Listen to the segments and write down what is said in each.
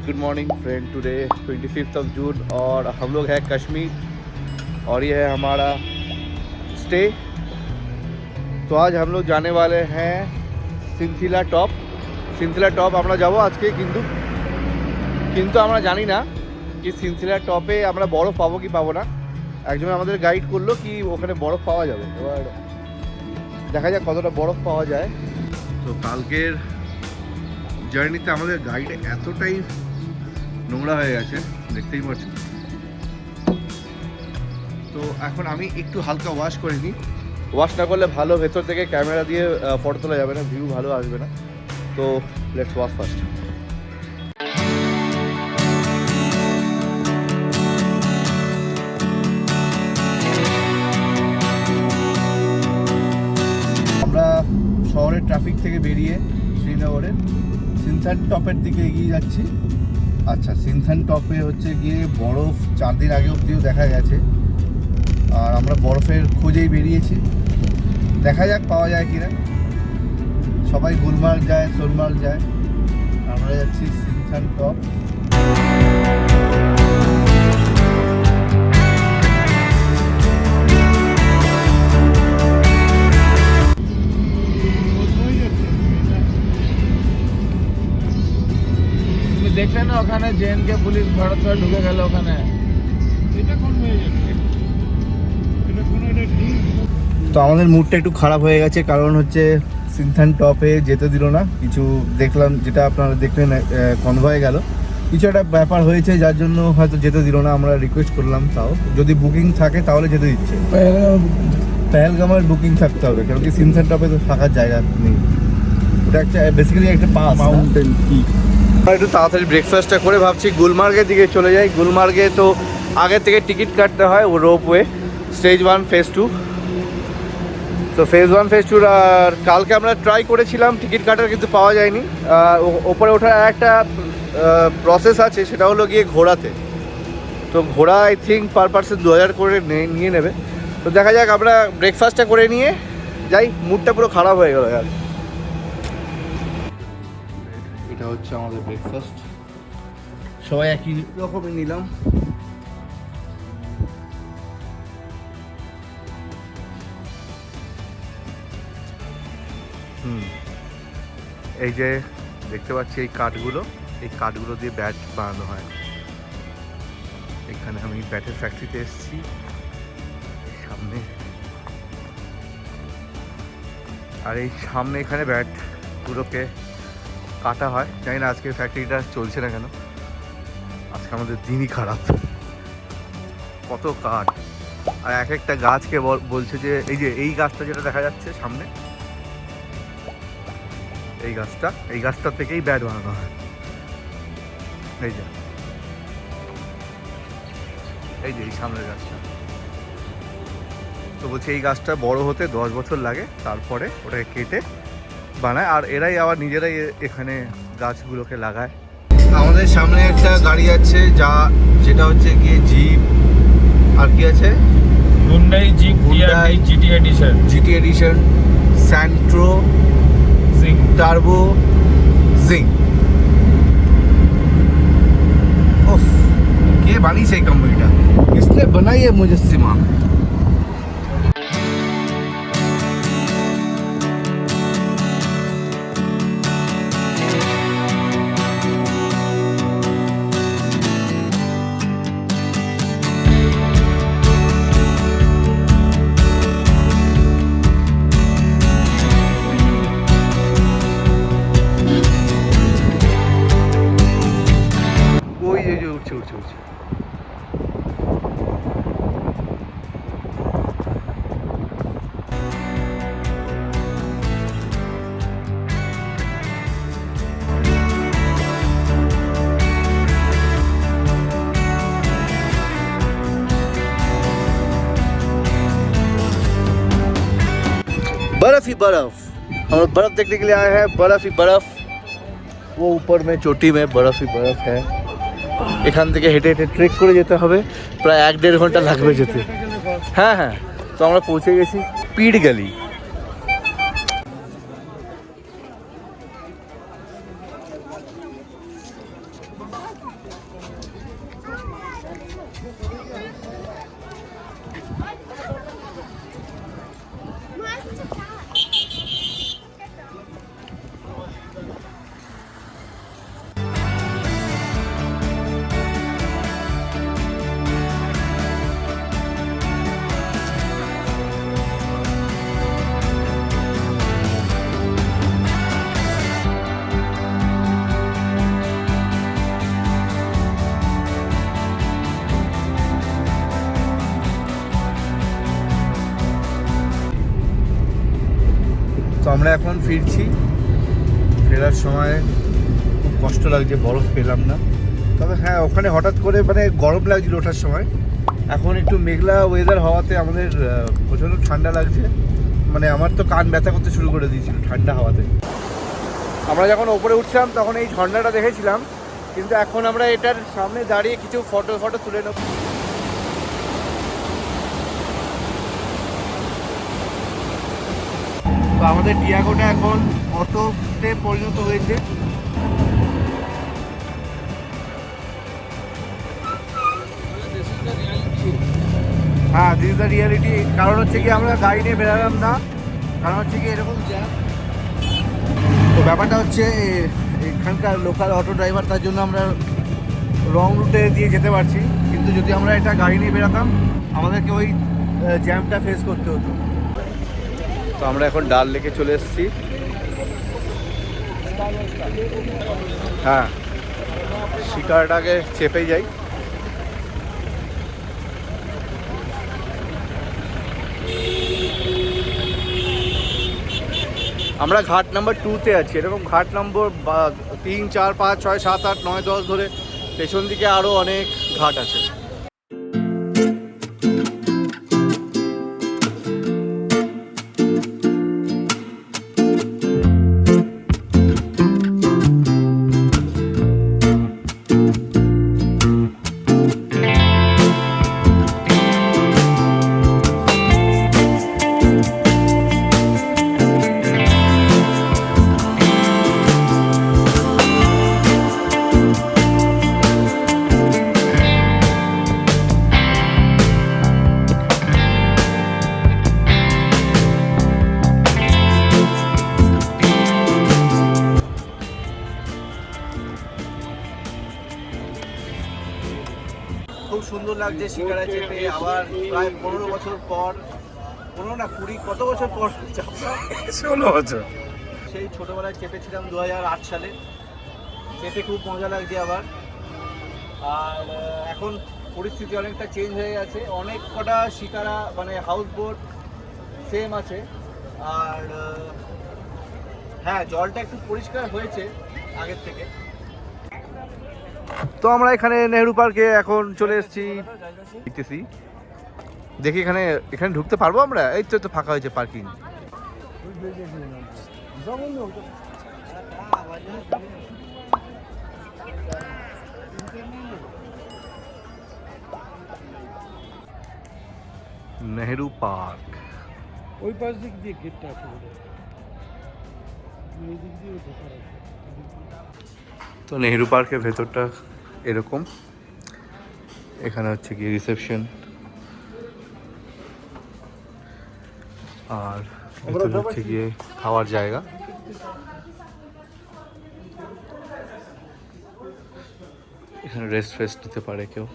hey good morning friend today 25th of June और हम लोग हैं कश्मीर और ये है हमारा स्टे তো আজ हम लोग जाने वाले हैं সিনথিলা টপ সিনথিলা টপ আমরা যাব আজকে কিন্তু কিন্তু আমরা জানি না কি সিনথিলা টপে আমরা বরফ পাবো কি পাবো না একজন আমাদের গাইড করলো কি ওখানে বরফ পাওয়া যাবে এবার দেখা যাক কতটা বরফ পাওয়া যায় তো কালকের জার্নিতে আমাদের গাইড এতটাই নোংরা হয়ে গেছে দেখতেই পাচ্ছেন তো এখন আমি একটু হালকা ওয়াশ করে নিই। ওয়াশ না করলে ভালো ভেতর থেকে ক্যামেরা দিয়ে ফটো তোলা যাবে না ভিউ ভালো আসবে না। তো লেটস ওয়াশ ফার্স্ট আমরা শহরের ট্রাফিক থেকে বেরিয়ে শ্রীনগরের সিনথান টপের দিকে এগিয়ে যাচ্ছি। আচ্ছা সিনথান টপে হচ্ছে গিয়ে বরফ চার দিন আগে অব্দিও দেখা গেছে। আর আমরা বরফের খোঁজেই বেরিয়েছি। দেখা যাক পাওয়া যায় কিনা। সবাই গুলমার্গ যায় সোনমার্গ যায়। আমরা যাচ্ছি সিনথান টপ তুমি দেখলে না ওখানে জেএনকে পুলিশ ভারত ঢুকে গেল ওখানে? তো আমাদের মুডটা একটু খারাপ হয়ে গেছে কারণ হচ্ছে সিনথান টপে যেতে দিল না। কিছু দেখলাম যেটা আপনারা দেখলেন কনভয়ে গেল। কিছু একটা ব্যাপার হয়েছে যার জন্য হয়তো যেতে দিল না আমরা রিকোয়েস্ট করলাম তাও। যদি বুকিং থাকে তাহলে যেতে দিচ্ছে। পেহেলগামের বুকিং থাকতে হবে কারণ কি সিনথান টপে তো থাকার জায়গা নেই। ওটা একটা বেসিক্যালি একটা পাস মাউন্টেন কি আমরা একটু তাড়াতাড়ি ব্রেকফাস্টটা করে ভাবছি। গুলমার্গের দিকে চলে যাই। গুলমার্গে তো আগে থেকে টিকিট কাটতে হয় ও ropeway stage one phase two তো ফেজ ওয়ান ফেজ টুর আর কালকে আমরা ট্রাই করেছিলাম, টিকিট কাটার কিন্তু পাওয়া যায়নি। ওপরে ওঠার একটা প্রসেস আছে, সেটা হলো গিয়ে ঘোড়াতে। তো ঘোড়া আই থিঙ্ক পার পার্সন দু হাজার করে নিয়ে নেবে। তো দেখা যাক, আমরা ব্রেকফাস্টটা করে নিয়ে যাই। মুডটা পুরো খারাপ হয়ে গেল আর এটা হচ্ছে আমাদের ব্রেকফাস্ট সবাই একই রকমই নিলাম। হুম। এই যে দেখতে পাচ্ছি এই কাঠগুলো এই কাঠগুলো দিয়ে ব্যাট বানানো হয়। এখানে আমি ব্যাটের ফ্যাক্টরিতে এসেছি। সামনে। আর এই সামনে এখানে ব্যাট গুলোকে কাটা হয়। জানি না আজকে ফ্যাক্টরিটা চলছে না কেন। আজকে আমাদের দিনই খারাপ। কত কাঠ। আর এক একটা গাছকে বলছে যে, এই যে, এই গাছটা যেটা দেখা যাচ্ছে সামনে, এই গাছটা এই গাছটা থেকেই ব্যাট বানানো হয়। এই যে। এই যে, এই সামনের গাছটা। তো বলছে, এই গাছটা বড় হতে দশ বছর লাগে, তারপরে ওটাকে কেটে বানায় আর এরাই আবার নিজেরাই এখানে গাছগুলোকে লাগায়। আমাদের সামনে একটা গাড়ি আছে যা যেটা হচ্ছে গিয়ে জিপ আর কি আছে? Hyundai jeep Hyundai GT edition GT edition Santro Xing turbo Xing ওফ কে বানিয়েছে এই কোম্পানিটা কিসলে বানাই মুজসিমা? बर्फ ही बर्फ हम लोग बर्फ देखने के लिए आए हैं बर्फ ही बर्फ वो ऊपर में चोटी में बर्फ ही बर्फ है এখান থেকে হেঁটে হেঁটে ট্রেক করে যেতে হবে প্রায় এক দেড় ঘন্টা লাগবে যেতে হ্যাঁ হ্যাঁ তো আমরা পৌঁছে গেছি পিড় গলি আমরা এখন ফিরছি। ফেরার সময় খুব কষ্ট লাগছে, বরফ পেলাম না। তবে হ্যাঁ ওখানে হঠাৎ করে মানে গরম লাগছিল ওঠার সময়। এখন একটু মেঘলা ওয়েদার হওয়াতে আমাদের প্রচণ্ড ঠান্ডা লাগছে। মানে আমার তো কান ব্যথা করতে শুরু করে দিয়েছিল ঠান্ডা হাওয়াতে। আমরা যখন ওপরে উঠছিলাম, তখন এই ঝর্ণাটা দেখেছিলাম। কিন্তু এখন আমরা এটার সামনে দাঁড়িয়ে কিছু ফটো ফটো তুলে নেব। তো আমাদের টিয়াগোটা এখন অটোতে পরিণত হয়েছে। হ্যাঁ দিস দ্য রিয়ালিটি কারণ হচ্ছে কি আমরা গাড়ি নিয়ে বেরালাম না। কারণ হচ্ছে কি এরকম জ্যাম তো ব্যাপারটা হচ্ছে এখানকার লোকাল অটো ড্রাইভার তার জন্য আমরা রং রুটে দিয়ে যেতে পারছি। কিন্তু যদি আমরা এটা গাড়ি নিয়ে বেরাতাম আমাদেরকে ওই জ্যামটা ফেস করতে হতো। তো আমরা এখন ডাল লেকে চলে এসেছি। হ্যাঁ শিকারটাকে চেপে যাই। আমরা ঘাট নাম্বার টুতে আছি। এরকম ঘাট নম্বর তিন, চার, পাঁচ, ছয়, সাত, আট, নয়, দশ ধরে পেছন দিকে আরও অনেক ঘাট আছে। শিকারা চেপে আবার প্রায় পনেরো বছর পর পনেরো না কুড়ি কত বছর পর। ষোলো বছর। সেই ছোটোবেলায় চেপেছিলাম দু হাজার আট সালে। চেপে খুব মজা লাগছে আবার। আর এখন পরিস্থিতি অনেকটা চেঞ্জ হয়ে গেছে। অনেক কটা শিকারা মানে হাউস বোট সেম আছে। আর হ্যাঁ জলটা একটু পরিষ্কার হয়েছে আগের থেকে। তো আমরা এখানে নেহরু পার্কে এখন চলে এসেছি। দেখতেছি। দেখি এখানে এখানে ঢুকতে পারব আমরা? এই তো ফাঁকা হয়েছে পার্কিং। নেহরু পার্ক। ওই পাশ দিক দিয়ে গেটটা আছে। তো নেহরু পার্কের ভেতরটা এরকম। এখানে হচ্ছে গিয়ে রিসেপশন আর ভিতরে হচ্ছে গিয়ে খাওয়ার জায়গা। এখানে রেস্ট ফেস্ট নিতে পারে কেউ।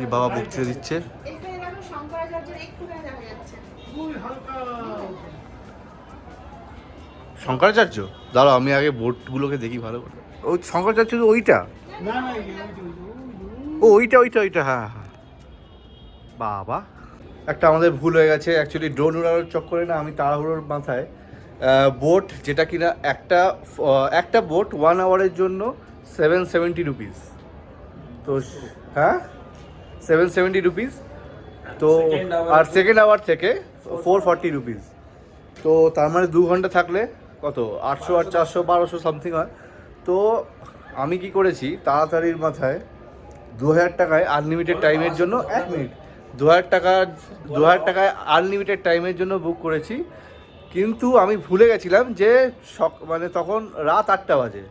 এই বাবা বক্তৃতা দিচ্ছে। শঙ্করাচার্য? দাঁড়াও, আমি আগে বোর্ডগুলোকে দেখি ভালো করে। ও, শঙ্করাচার্য ওইটা? না না ওই ওই ওই ও, ওইটা ওইটা ওইটা হ্যাঁ হ্যাঁ। বাবা। একটা আমাদের ভুল হয়ে গেছে। অ্যাকচুয়ালি ড্রোন উড়ানোর চক্করে না আমি তাড়াহুড়োর মাথায় বোট যেটা কিনা একটা একটা বোট ওয়ান আওয়ারের জন্য সেভেন সেভেন্টি রুপিস তো হ্যাঁ? সেভেন সেভেন্টি রুপিস তো আর সেকেন্ড আওয়ার থেকে ফোর ফর্টি রুপিস তো তার মানে দু ঘণ্টা থাকলে কত? আটশো আর চারশো বারোশো সামথিং হয়। তো আমি কি করেছি তাড়াতাড়ির মাথায় দু হাজার টাকায় আনলিমিটেড টাইমের জন্য এক মিনিট দু হাজার টাকা দু হাজার টাকায় আনলিমিটেড টাইমের জন্য বুক করেছি। কিন্তু আমি ভুলে গেছিলাম যে সক মানে তখন রাত আটটা বাজে।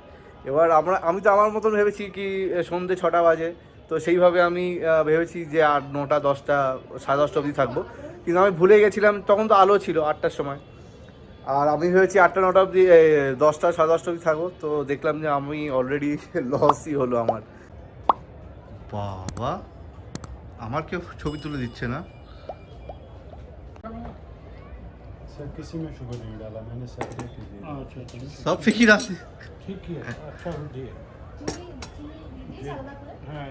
এবার আমরা আমি তো আমার মতন ভেবেছি কি এ, সন্ধে ছটা বাজে। তো সেইভাবে আমি আহ, ভেবেছি যে আট নটা দশটা সাড়ে দশটা অবধি থাকবো কিন্তু আমি ভুলে গেছিলাম তখন তো আলো ছিল আটটার সময় আর আমি ভেবেছি আটটা নটা অবধি এ, দশটা সাড়ে দশটা অবধি থাকবো তো দেখলাম যে আমি অলরেডি লসই হলো আমার বাবা আমার কেউ ছবি তুলে দিচ্ছে না सर किसी में शुगर नहीं डाला मैंने सेपरेट ही दिया अच्छा अच्छा সব ফিকি আছে ठीक है अच्छा হ্যাঁ,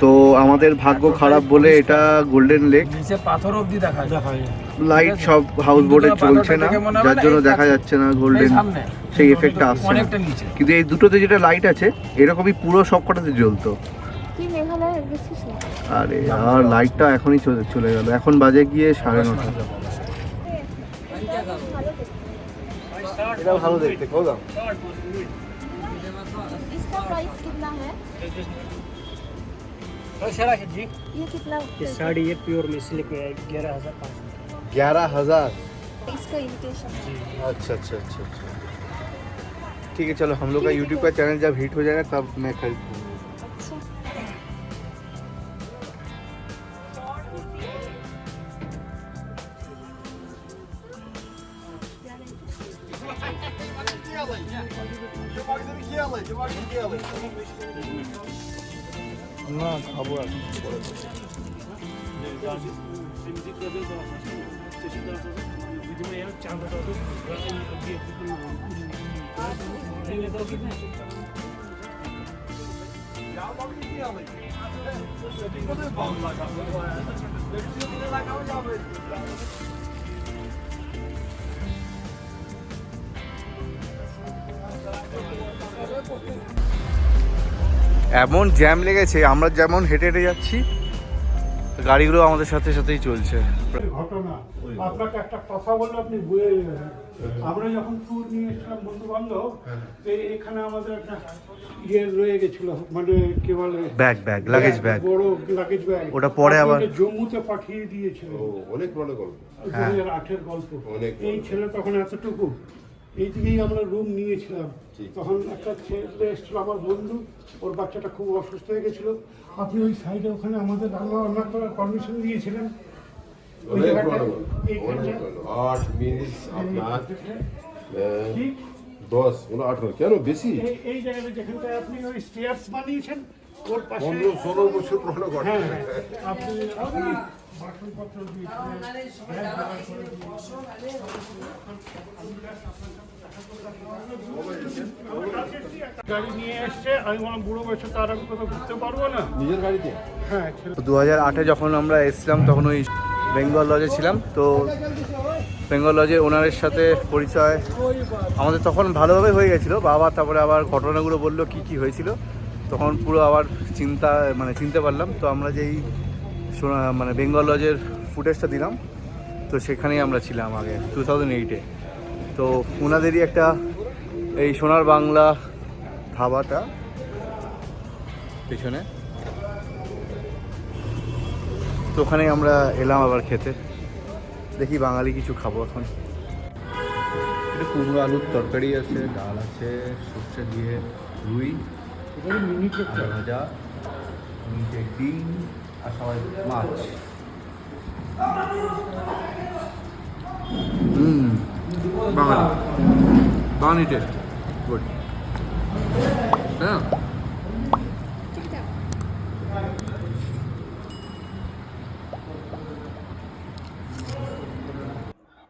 তো আমাদের ভাগ্য খারাপ বলে এটা গোল্ডেন লেক নিচে পাথর অব্দি দেখা দেখা যায়। লাইট সব হাউস বোটে চলছে না যার জন্য দেখা যাচ্ছে না এই গোল্ডেন সামনে সেই এফেক্টটা আসছে না অনেকটা নিচে কিন্তু এই দুটোতে যেটা লাইট আছে এরকমই পুরো সবকটাতে জ্বলতো তুই মেঘালয় গেছিস না আরে আর লাইটটা এখনই চলে চলে গেল এখন বাজে গিয়ে সাড়ে নটা এটা ভালো দেখতে কোদাম इसका प्राइस कितना है ये कितना ये साड़ी ये प्योर में सिल्क में ग्यारह हज़ार पाँच सौ ग्यारह हज़ार। इसका अच्छा अच्छा अच्छा अच्छा। ठीक है चलो हम लोग का यूट्यूब का चैनल जब हिट हो जाएगा तब मैं खरीद এমন জ্যাম লেগেছে আমরা যেমন হেঁটে হেঁটে যাচ্ছি গাড়িগুলো আমাদের সাথে সাথেই চলছে। ঘটনা। আপনাকে একটা কথা বললে আপনি বুঝে যাবেন। আমরা যখন ট্যুর নিয়ে এসেছিলাম বন্ধু বান্ধব এখানে আমাদের একটা ইয়ে রয়ে গেছিল মানে কি বলে? ব্যাগ ব্যাগ লাগেজ ব্যাগ বড় লাগেজ ব্যাগ ওটা পরে আবার- জম্মুতে পাঠিয়ে দিয়েছিল। অনেক পুরনো গল্প। দু হাজার আটের গল্প। এই ছেলে তখন এতটুকু। এই দিকেই আমরা রুম নিয়েছিলাম। তখন একটা ছেলে এসেছিল আমার বন্ধু। ওর বাচ্চাটা খুব অসুস্থ হয়ে গেছিল। আপনি ওই সাইডে ওখানে আমাদের রান্না বান্না করার পারমিশন দিয়েছিলেন? আট মিনিট আপনার দশ কোনো আঠারো কেন বেশি? এই জায়গাটা আপনি ওই স্টেয়ার্স বানিয়েছেন ওর পাশে পনেরো ষোলো বছর পুরনো হ্যাঁ হ্যাঁ আপনি আপনি বাসনপত্র দিয়েছিলেন ব্যাগ জোগাড় করে দিয়েছিলেন। গাড়ি নিয়ে এসছে আমি বললাম বুড়ো বয়সে তার আমি কোথাও ঘুরতে পারব না। নিজের গাড়িতে? হ্যাঁ দু হাজার আটে যখন আমরা এসছিলাম তখন ওই বেঙ্গল লজে ছিলাম, তো বেঙ্গল লজে ওনারের সাথে পরিচয় আমাদের তখন ভালোভাবে হয়ে গেছিল। বাবা তারপরে আবার ঘটনাগুলো বলল, কি কি হয়েছিল। তখন পুরো আবার চিন্তা মানে চিনতে পারলাম। তো আমরা যেই মানে বেঙ্গল লজের ফুটেজটা দিলাম, তো সেখানেই আমরা ছিলাম আগে টু থাউজেন্ড এইটে তো ওনাদেরই একটা এই সোনার বাংলা ধাবাটা পেছনে। তো ওখানে আমরা এলাম আবার খেতে। দেখি বাঙালি কিছু খাব এখন। এটা কুমড়ো আলুর তরকারি আছে ডাল আছে সর্ষে দিয়ে রুই মিনিটে ভাজা নিচে ডিম আর সবাই মাছ। হুম বাঙালি। বাঙালি টেস্ট গুড হ্যাঁ?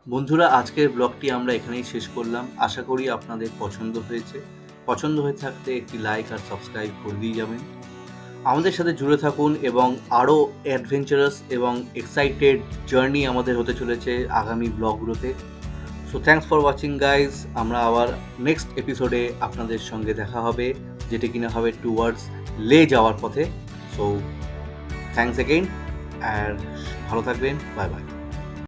বন্ধুরা, আজকের ব্লগটি আমরা এখানেই শেষ করলাম। আশা করি আপনাদের পছন্দ হয়েছে। পছন্দ হয়ে থাকলে একটি লাইক আর সাবস্ক্রাইব করে দিয়ে যাবেন। আমাদের সাথে জুড়ে থাকুন এবং আরও অ্যাডভেঞ্চারাস এবং এক্সাইটেড জার্নি আমাদের হতে চলেছে আগামী ব্লগগুলোতে। So thanks for watching guys আমরা আবার নেক্সট এপিসোডে আপনাদের সঙ্গে দেখা হবে, যেটি কিনা হবে টুয়ার্ডস লে যাওয়ার পথে। সো থ্যাংকস এগেইন আর ভালো থাকবেন। Bye bye